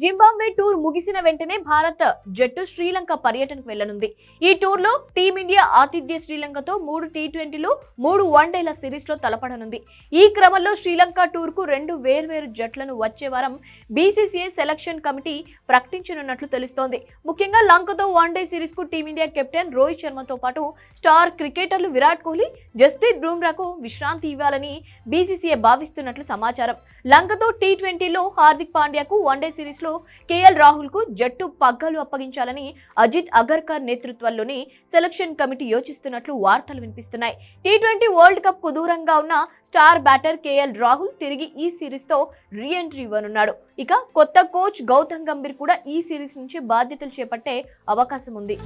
Zimbabwe tour ముగిసిన వెంటనే భారత్ జట్టు శ్రీలంక పర్యటనకు వెళ్ళనుంది ఈ టూర్లో టీమిండియా ఆతిథ్య శ్రీలంకతో మూడు టీ ట్వంటీలు మూడు వన్డేల సిరీస్లో తలపడనుంది. ఈ క్రమంలో శ్రీలంక టూర్కు రెండు వేర్వేరు జట్లను వచ్చే వారం బీసీసీఐ సెలక్షన్ కమిటీ ప్రకటించనున్నట్లు తెలుస్తోంది. ముఖ్యంగా లంకతో వన్డే సిరీస్కు టీమిండియా కెప్టెన్ రోహిత్ శర్మతో పాటు స్టార్ క్రికెటర్లు విరాట్ కోహ్లీ జస్ప్రీత్ బుమ్రాకు విశ్రాంతి ఇవ్వాలని బీసీసీఐ భావిస్తున్నట్లు సమాచారం. లంకతో టీ ట్వంటీలో హార్దిక్ పాండ్యాకు వన్డే సిరీస్ లో కేఎల్ రాహుల్కు జట్టు పగ్గాలు అప్పగించాలని అజిత్ అగర్కర్ నేతృత్వంలోని సెలక్షన్ కమిటీ యోచిస్తున్నట్లు వార్తలు వినిపిస్తున్నాయి. టీ ట్వంటీ వరల్డ్ కప్కు దూరంగా ఉన్న స్టార్ బ్యాటర్ కేఎల్ రాహుల్ తిరిగి ఈ సిరీస్తో రీ ఎంట్రీ ఇవ్వనున్నాడు. ఇక కొత్త కోచ్ గౌతమ్ గంభీర్ కూడా ఈ సిరీస్ నుంచి బాధ్యతలు చేపట్టే అవకాశం ఉంది.